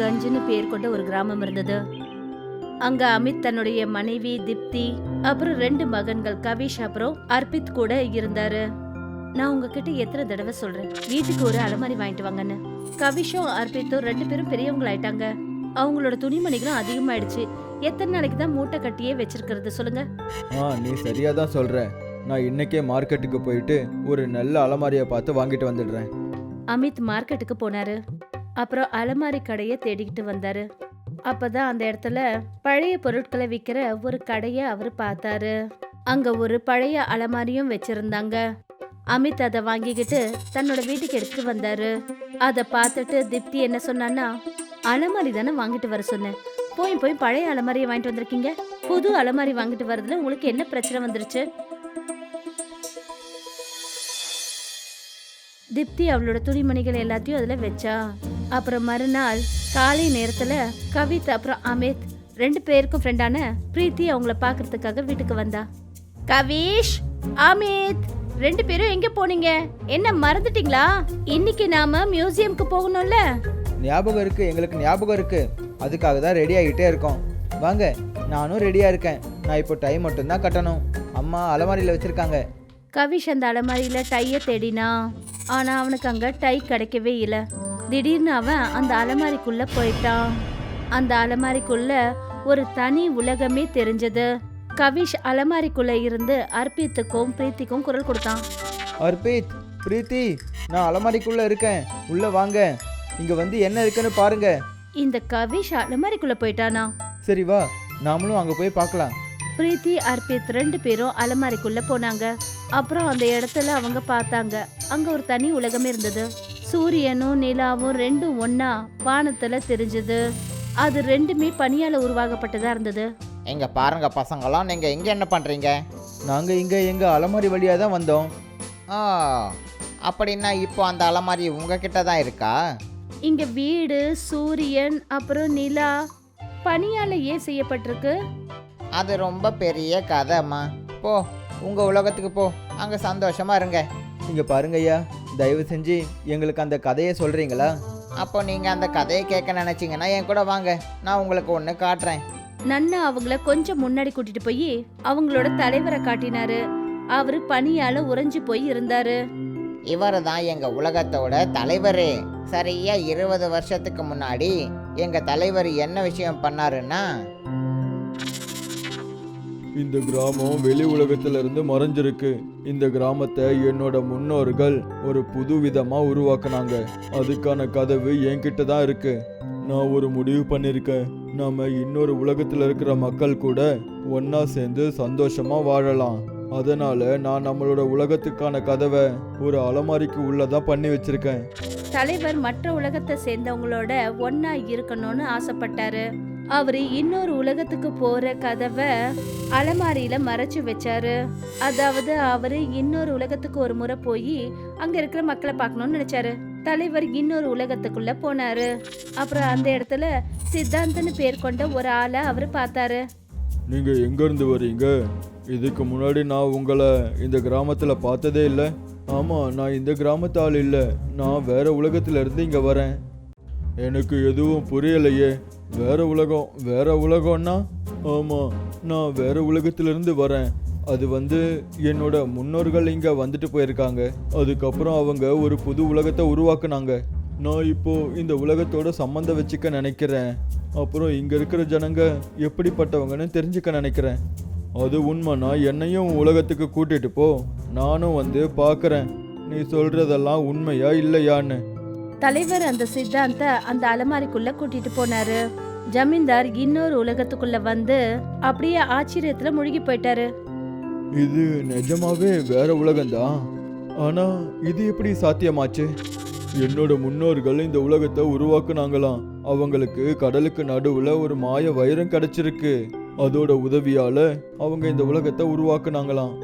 கஞ்சுன்னு பேர் கொண்ட ஒரு கிராமம் இருந்தது. அங்க அமித் தன்னுடைய மனைவி திப்தி அப்புறம் ரெண்டு மகன்கள் கவிஷ் அப்புறம் அர்பித் கூட இருந்தாரு. நான் உங்ககிட்ட எத்தனை தடவை சொல்றேன் வீட்டுக்கு ஒரு அலமாரி வாங்கிட்டு வாங்கன்னு. கவிஷும் அர்பித்தும் ரெண்டு பேரும் பெரியவங்களாயிட்டாங்க. அவங்களோட துணிமணிகளும் அதிகமாயிடுச்சு. எத்தனை நாளைக்கு தான் மூட்டை கட்டியே வச்சிருக்கிறது சொல்லுங்க. ஆ நீ சரியாக தான் சொல்கிற நான் இன்னைக்கே மார்க்கெட்டுக்கு போயிட்டு ஒரு நல்ல அலமாரியை பார்த்து வாங்கிட்டு வந்துடுறேன். அமித் மார்க்கெட்டுக்கு போனாரு. அப்புறம் அலமாரி கடையை தேடிக்கிட்டு வந்தாரு. அப்பதான் அந்த இடத்துல பழைய பொருட்களை விற்கிற ஒரு கடையை அவர் பார்த்தாரு. அங்க ஒரு பழைய அலமாரியும் வச்சிருந்தாங்க. அமித் அதை வாங்கிக்கிட்டு தன்னோட வீட்டுக்கு எடுத்துட்டு வந்தாரு. அதை பார்த்துட்டு திப்தி என்ன சொன்னான்னா அலமாரி தானே வாங்கிட்டு வர சொன்னேன் போய் போய் பழைய அலமாரியை வாங்கிட்டு வந்திருக்கீங்க. புது அலமாரி வாங்கிட்டு வரதுல உங்களுக்கு என்ன பிரச்சனை வந்துருச்சு? திப்தி அவளோட துணிமணிகள் எல்லாத்தையும் அதில் வச்சா அப்புறம் மறுநாள் காலை நேரத்துல கவித் அப்புறம் அமித் ரெண்டு பேருக்கும் ஃப்ரெண்டான பிரீத்தி அவங்கள பார்க்கறதுக்காக வீட்டுக்கு வந்தா. கவிஷ் அமித் ரெண்டு பேரும் எங்க போனீங்க? என்ன மறந்துட்டீங்களா? இன்னைக்கு நாம மியூசியம்க்கு போகணும்ல? ஞாபகம் இருக்கு எங்களுக்கு ஞாபகம் இருக்கு. அதுக்காக தான் ரெடி ஆகிட்டே இருக்கோம். வாங்க நானும் ரெடியாக இருக்கேன். நான் இப்போ டைம் மட்டும்தான் கட்டணும். அம்மா அலமாரியில் வச்சுருக்காங்க. கவிஷ் அந்த அலமாரியில டைய தேடினா ஆனா அவனுக்கு அங்க டை கிடைக்கவே இல்லை. திடீர்னு அவன் அந்த அலமாரிக்குள்ள போயிட்டான். அந்த அலமாரிக்குள்ள ஒரு தனி உலகமே தெரிஞ்சது. கவிஷ் அலமாரிக்குள்ள இருந்து அர்ப்பித்துக்கும் பிரீத்திக்கும் குரல் கொடுத்தான். அர்பித் பிரீத்தி நான் அலமாரிக்குள்ளே இருக்கேன். உள்ளே வாங்க. இங்கே வந்து என்ன இருக்குன்னு பாருங்க. இந்த கவிஷ் அலமாரிக்குள்ள போயிட்டானா? சரி வா. நாமளும் அங்கே போய் பார்க்கலாம். பிரீத்தி அர்ப்பித் ரெண்டு பேரும் அலமாரிக்குள்ள போனாங்க. அப்புறம் அந்த இடத்துல அவங்க பார்த்தாங்க. அங்க ஒரு தனி உலகமே இருந்தது. சூரியனும் நிலாவும் ரெண்டும் ஒண்ணா வானத்துல தெரிஞ்சது. அது ரெண்டுமே பனியால உருவாக்கப்பட்டதா இருந்தது. இங்க பாருங்க பசங்களாம் நீங்க இங்க என்ன பண்றீங்க? நாங்கள் இங்கே எங்கள் அலமாரி வழியாக தான் வந்தோம். ஆ அப்படின்னா இப்போ அந்த அலமாரி உங்ககிட்ட தான் இருக்கா? இங்க வீடு சூரியன் அப்புறம் நிலா பனியால ஏன் செய்யப்பட்டிருக்கு. அது ரொம்ப பெரிய கதைம்மா. போ உங்க உலகத்துக்கு போ. அங்க சந்தோஷமா இருங்க. இங்கே பாருங்க ஐயா. தயவு செஞ்சு எங்களுக்கு அந்த கதையை சொல்கிறீங்களா அப்போ நீங்க அந்த கதையை கேட்க நினைச்சீங்கன்னா என் கூட வாங்க. நான் உங்களுக்கு ஒன்று காட்டுறேன். நன்னா அவங்கள கொஞ்சம் முன்னாடி கூட்டிட்டு போய் அவங்களோட தலைவரை காட்டினாரு. அவரு பனியால உறைஞ்சு போய் இருந்தாரு. இவர் தான் எங்க உலகத்தோட தலைவர். சரியா இருபது வருஷத்துக்கு முன்னாடி எங்க தலைவர் என்ன விஷயம் பண்ணாருன்னா இந்த கிராமம் வெளி உலகத்திலிருந்து மறைஞ்சிருக்கு. இந்த கிராமத்தை என்னோட முன்னோர்கள் ஒரு புது விதமா உருவாக்குனாங்க. அதுக்கான கதவு என்கிட்ட தான் இருக்கு. நான் ஒரு முடிவு பண்ணிருக்கேன். நாம இன்னொரு உலகத்துல இருக்கிற மக்கள் கூட ஒன்னா சேர்ந்து சந்தோஷமா வாழலாம். அதனால நான் நம்மளோட உலகத்துக்கான கதவை ஒரு அலமாரிக்கு உள்ளதான் பண்ணி வச்சிருக்கேன். தலைவர் மற்ற உலகத்தை சேர்ந்தவங்களோட ஒன்னா இருக்கணும்னு ஆசைப்பட்டாரு. அவரு இன்னொரு உலகத்துக்கு போற கதவை அலமாரியில மறைச்சு வச்சாரு. அதாவது அவரு இன்னொரு உலகத்துக்கு ஒரு முறை போய் அங்க இருக்கிற மக்களை பார்க்கணும்னு நினைச்சாரு. தலைவர் இன்னொரு உலகத்துக்குள்ள போனாரு. அப்புறம் அந்த இடத்துல சித்தாந்தன்னு பேர் கொண்ட ஒரு ஆளை அவரு பார்த்தாரு. நீங்க எங்க இருந்து வரீங்க? இதுக்கு முன்னாடி நான் உங்களை இந்த கிராமத்துல பார்த்ததே இல்லை. ஆமா நான் இந்த கிராமத்து ஆள் இல்லை. நான் வேற உலகத்துல இருந்து இங்க வரேன். எனக்கு எதுவும் புரியலையே. வேற உலகம் வேற உலகம்னா? ஆமாம் நான் வேற உலகத்திலிருந்து வரேன். அது வந்து என்னோட முன்னோர்கள் இங்கே வந்துட்டு போயிருக்காங்க. அதுக்கப்புறம் அவங்க ஒரு புது உலகத்தை உருவாக்குனாங்க. நான் இப்போ இந்த உலகத்தோட சம்மந்தம் வச்சுக்க நினைக்கிறேன். அப்புறம் இங்கே இருக்கிற ஜனங்க எப்படிப்பட்டவங்கன்னு தெரிஞ்சுக்க நினைக்கிறேன். அது உண்மைனா என்னையும் உலகத்துக்கு கூட்டிட்டு போ. நானும் வந்து பார்க்குறேன். நீ சொல்கிறதெல்லாம் உண்மையா இல்லையான்னு. தலைவர் அந்த சித்தாந்த அந்த அலமாரிக்குள்ள கூட்டிட்டு போனாரு. ஜமீன்தார் இன்னொரு உலகத்துக்குள்ள வந்து அப்படியே ஆச்சரியத்துல முழுகி போயிட்டாரு. இது நிஜமாவே வேற உலகம்தான் ஆனா இது எப்படி சாத்தியமாச்சு? என்னோட முன்னோர்கள் இந்த உலகத்தை உருவாக்குனாங்களாம் அவங்களுக்கு கடலுக்கு நடுவுல ஒரு மாய வைரம் கிடைச்சிருக்கு. அதோட உதவியால அவங்க இந்த உலகத்தை உருவாக்குனாங்களாம்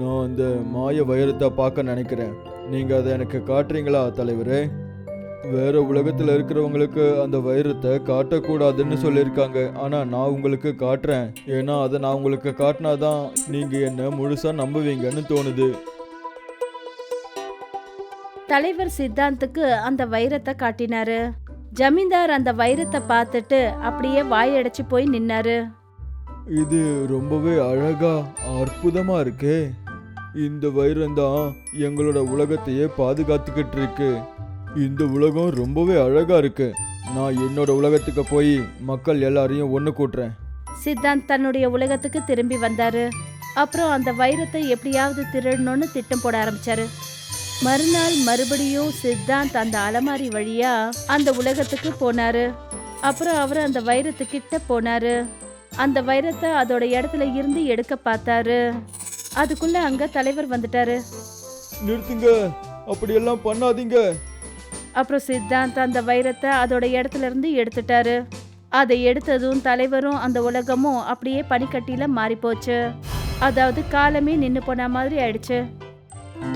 நான் அந்த மாய வைரத்தை பார்க்க நினைக்கிறேன். நீங்க அதை எனக்கு காட்டுறீங்களா தலைவரே? வேற உலகத்துல இருக்கிறவங்களுக்கு அந்த வைரத்தை காட்டக்கூடாதுன்னு சொல்லியிருக்காங்க. ஆனா நான் உங்களுக்கு காட்டுறேன். ஏன்னா அதை நான் உங்களுக்கு காட்டினாதான் நீங்க என்ன முழுசா நம்புவீங்கன்னு தோணுது. தலைவர் சித்தாந்துக்கு அந்த வைரத்தை காட்டினாரு. ஜமீன்தார் அந்த வைரத்தை பார்த்துட்டு அப்படியே வாயடைச்சு போய் நின்னாரு. இது ரொம்பவே அழகா அற்புதமா இருக்கே. இந்த வைரம் தான் எங்களோட உலகத்தையே பாதுகாத்துக்கிட்டு இருக்கு. இந்த உலகம் ரொம்பவே அழகா இருக்கு. நான் என்னோட உலகத்துக்கு போய் மக்கள் எல்லாரையும் ஒன்று கூட்டுறேன். சித்தாந்த் தன்னுடைய உலகத்துக்கு திரும்பி வந்தாரு. அப்புறம் அந்த வைரத்தை எப்படியாவது திருடணும்னு திட்டம் போட ஆரம்பிச்சாரு. மறுநாள் மறுபடியும் சித்தாந்த் அந்த அலமாரி வழியா அந்த உலகத்துக்கு போனாரு. அப்புறம் அவர் அந்த வைரத்துக்கிட்ட போனாரு. அந்த வைரத்தை அதோட இடத்துல இருந்து எடுக்க பார்த்தாரு. அதுக்குள்ள அங்க தலைவர் வந்துட்டாரு. நிறுத்துங்க. அப்படியெல்லாம் பண்ணாதீங்க. அப்புறம் சித்தாந்த் அந்த வைரத்தை அதோட இடத்துல இருந்து எடுத்துட்டாரு. அதை எடுத்ததும் தலைவரும் அந்த உலகமும் அப்படியே பனிக்கட்டியில மாறி போச்சு அதாவது காலமே நின்று போன மாதிரி ஆயிடுச்சு.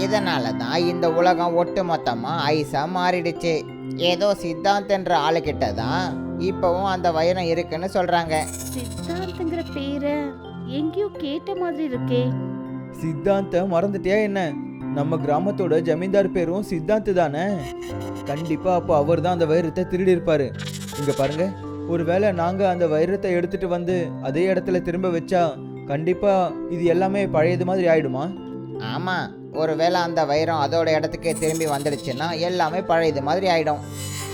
இதனால தான் இந்த உலகம் ஒட்டு மொத்தமாக ஐஸாக மாறிடுச்சு. ஏதோ சித்தாந்த் என்ற ஆளுக்கிட்ட தான் இப்போவும் அந்த வைரம் இருக்குன்னு சொல்கிறாங்க சித்தாந்த்ங்கிற பேரை எங்கேயோ கேட்ட மாதிரி இருக்கே. சித்தாந்த மறந்துட்டியா என்ன? நம்ம கிராமத்தோட ஜமீன்தார் பேரும் சித்தாந்த் தானே கண்டிப்பா அப்போ அவர் தான் அந்த வைரத்தை திருடி இருப்பாரு இங்க பாருங்க ஒருவேளை நாங்க அந்த வைரத்தை எடுத்துட்டு வந்து அதே இடத்துல திரும்ப வச்சா கண்டிப்பா இது எல்லாமே பழையது மாதிரி ஆயிடுமா? ஆமாம் ஒருவேளை அந்த வைரம் அதோட இடத்துக்கு திரும்பி வந்துடுச்சுன்னா எல்லாமே பழையது மாதிரி ஆயிடும்.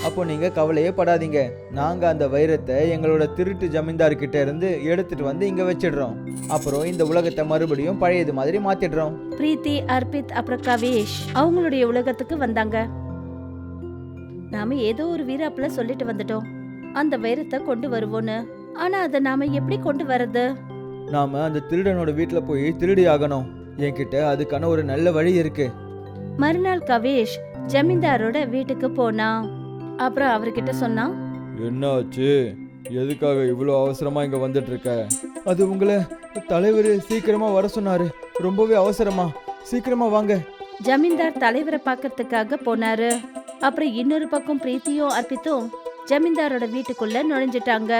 அப்போ நீங்க கவலையே படாதீங்க. நாங்க அந்த வைரத்தை எங்களோட திருட்டு ஜமீன்தார் கிட்ட இருந்து எடுத்துட்டு வந்து இங்க வச்சிடுறோம். அப்புறம் இந்த உலகத்தை மறுபடியும் பழையது மாதிரி மாத்திடுறோம். பிரீத்தி அர்பித் அப்புறம் கவேஷ் அவங்களுடைய உலகத்துக்கு வந்தாங்க. நாம ஏதோ ஒரு வீராப்புல சொல்லிட்டு வந்துட்டோம். அந்த வைரத்தை கொண்டு வருவோன்னு. ஆனா அதை நாம எப்படி கொண்டு வர்றது? நாம அந்த திருடனோட வீட்டில் போய் திருடி ஆகணும். என்கிட்ட அதுக்கான ஒரு நல்ல வழி இருக்கு. மறுநாள் கவேஷ் ஜமீன்தாரோட வீட்டுக்கு போனான் அப்புறம் அவர்கிட்ட சொன்னான் என்ன ஆச்சு எதுக்காக இவ்வளோ அவசரமா இங்க வந்துட்டு இருக்க அது உங்களை தலைவர் சீக்கிரமா வர சொன்னாரு. ரொம்பவே அவசரமா. சீக்கிரமா வாங்க. ஜமீன்தார் தலைவரை பார்க்கறதுக்காக போனாரு. அப்புறம் இன்னொரு பக்கம் பிரீத்தியும் அர்ப்பித்தும் ஜமீன்தாரோட வீட்டுக்குள்ள நுழைஞ்சிட்டாங்க.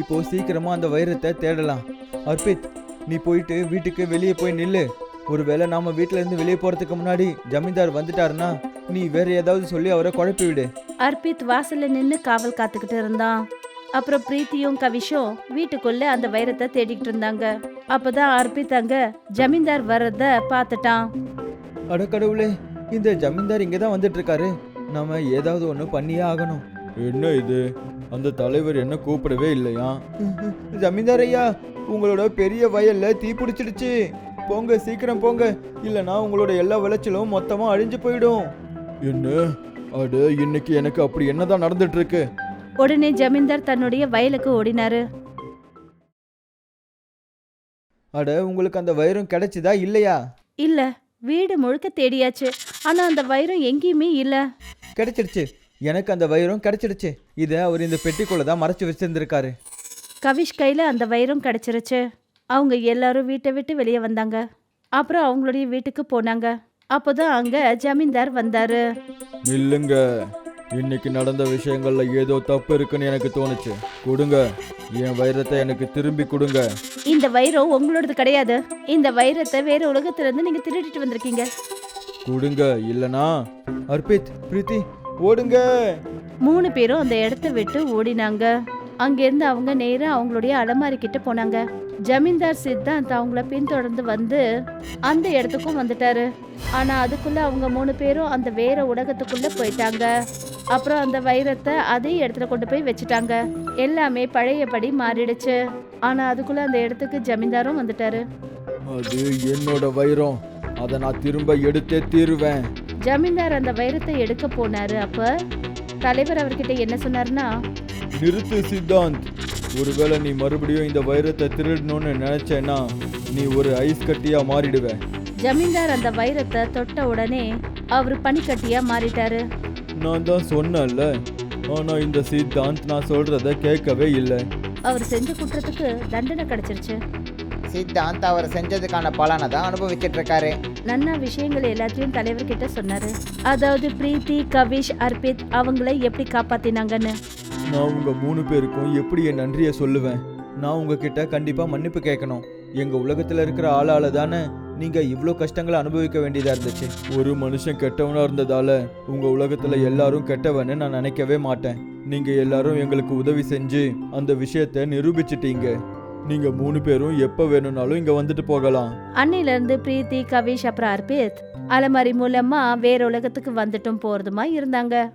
இப்போ சீக்கிரமா அந்த வைரத்தை தேடலாம். அர்பித் நீ போயிட்டு வீட்டுக்கு வெளியே போய் நில்லு. ஒருவேளை நாம வீட்ல இருந்து வெளியே போறதுக்கு முன்னாடி ஜமீன்தார் வந்துட்டாருன்னா நீ வேற ஏதாவது சொல்லி அவரை குழப்பி விடு. அர்ப்பித் வாசல்ல நின்னு காவல் காத்துக்கிட்டு இருந்தான். அப்புறம் பிரீத்தியும் கவிஷும் வீட்டுக்குள்ள அந்த வைரத்தை தேடிக்கிட்டு இருந்தாங்க. அப்பதான் அர்ப்பித் அங்க ஜமீன்தார் வர்றத பார்த்துட்டான். அட கடவுளே இந்த ஜமீன்தார் இங்கே தான் வந்துட்டு இருக்காரு. நாம ஏதாவது ஒன்று பண்ணியே ஆகணும். என்ன இது? அந்த தலைவர் என்ன கூப்பிடவே இல்லையா? ஜமீன்தார் ஐயா உங்களோட பெரிய வயல்ல தீ பிடிச்சிடுச்சு. போங்க சீக்கிரம் போங்க. இல்லைன்னா உங்களோட எல்லா விளைச்சலும் மொத்தமா அழிஞ்சு போயிடும். என்ன? அடு இன்னைக்கு எனக்கு அப்படி என்னதான் நடந்துட்டு இருக்கு உடனே ஜமீன்தார் தன்னுடைய வயலுக்கு ஓடினாரு. அட உங்களுக்கு அந்த வைரம் கிடைச்சதா இல்லையா? இல்ல. வீடு முழுக்க தேடியாச்சு. ஆனா அந்த வைரம் எங்கேயுமே இல்ல. கிடைச்சிடுச்சு. எனக்கு அந்த வைரம் கிடைச்சிடுச்சு. இதை அவர் இந்த பெட்டிக்குள்ள தான் மறைச்சு வச்சிருந்திருக்காரு. கவிஷ் கையில அந்த வைரம் கிடைச்சிருச்சு. அவங்க எல்லாரும் வீட்டை விட்டு வெளியே வந்தாங்க. அப்புறம் அவங்களுடைய வீட்டுக்கு போனாங்க. அப்போதான் அங்க ஜமீன்தார் வந்தாரு. நில்லுங்க. இன்னைக்கு நடந்த விஷயங்கள்ல ஏதோ தப்பு இருக்குன்னு எனக்கு தோணுச்சு. கொடுங்க. என் வைரத்தை எனக்கு திரும்பி கொடுங்க. இந்த வைரம் உங்களோடது கிடையாது. இந்த வைரத்தை வேற உலகத்துல இருந்து நீங்க திருடிட்டு வந்திருக்கீங்க. கொடுங்க இல்லனா? அர்பித் பிரீத்தி ஓடுங்க. மூணு பேரும் அந்த இடத்த விட்டு ஓடினாங்க. அங்கிருந்து அவங்க நேரா அவங்களுடைய அலமாரி கிட்ட போனாங்க. ஜமீன்தார் சித்தாந்த் அவங்கள பின்தொடர்ந்து வந்து அந்த இடத்துக்கும் வந்துட்டாரு. ஆனா அதுக்குள்ள அவங்க மூணு பேரும் அந்த வேற உலகத்துக்குள்ள போயிட்டாங்க. அப்புறம் அந்த வைரத்தை அதே இடத்துல கொண்டு போய் வச்சுட்டாங்க. எல்லாமே பழையபடி மாறிடுச்சு. ஆனா அதுக்குள்ள அந்த இடத்துக்கு ஜமீன்தாரும் வந்துட்டாரு. அது என்னோட வைரம். அதை நான் திரும்ப எடுத்தே தீருவேன். ஜமீன்தார் அந்த வைரத்தை எடுக்க போனாரு. அப்ப தலைவர் அவர்கிட்ட என்ன சொன்னாருன்னா நிறுத்து சித்தாந்த். ஒருவேளை நீ மறுபடியும் இந்த வைரத்தை திருடணும்னு நினைச்சேன்னா நீ ஒரு ஐஸ் கட்டியா மாறிடுவ. ஜமீன்தார் அந்த வைரத்தை தொட்ட உடனே அவர் பனிக்கட்டியா மாறிட்டாரு. நான் தான் சொன்னேன்ல. ஆனா இந்த சித்தாந்த் நான் சொல்றத கேட்கவே இல்லை. அவர் செஞ்ச குற்றத்துக்கு தண்டனை கிடைச்சிருச்சு. சித்தாந்த் அவர் செஞ்சதுக்கான பலனை தான் அனுபவிச்சிட்டு இருக்காரு நன்னா விஷயங்கள் எல்லாத்தையும் தலைவர்கிட்ட சொன்னாரு. அதாவது பிரீத்தி கவிஷ் அர்பித் அவங்கள எப்படி காப்பாத்தினாங்கன்னு. நான் உங்க மூணு பேருக்கும் எப்படி என் நன்றியை சொல்லுவேன்? நான் உங்ககிட்ட கண்டிப்பா மன்னிப்பு கேட்கணும். எங்க உலகத்துல இருக்கிற ஆளால தானே நீங்க இவ்வளோ கஷ்டங்களை அனுபவிக்க வேண்டியதா இருந்துச்சு. ஒரு மனுஷன் கெட்டவனா இருந்ததால உங்க உலகத்துல எல்லாரும் கெட்டவன்னு நான் நினைக்கவே மாட்டேன். நீங்க எல்லாரும் எங்களுக்கு உதவி செஞ்சு அந்த விஷயத்தை நிரூபிச்சிட்டீங்க. நீங்க மூணு பேரும் எப்ப வேணும்னாலும் இங்க வந்துட்டு போகலாம். அன்னில இருந்து பிரீத்தி கவிஷ் அப்புறம் அர்பித் அலமாரி மூலமா வேற உலகத்துக்கு வந்துட்டும் போறதுமா இருந்தாங்க.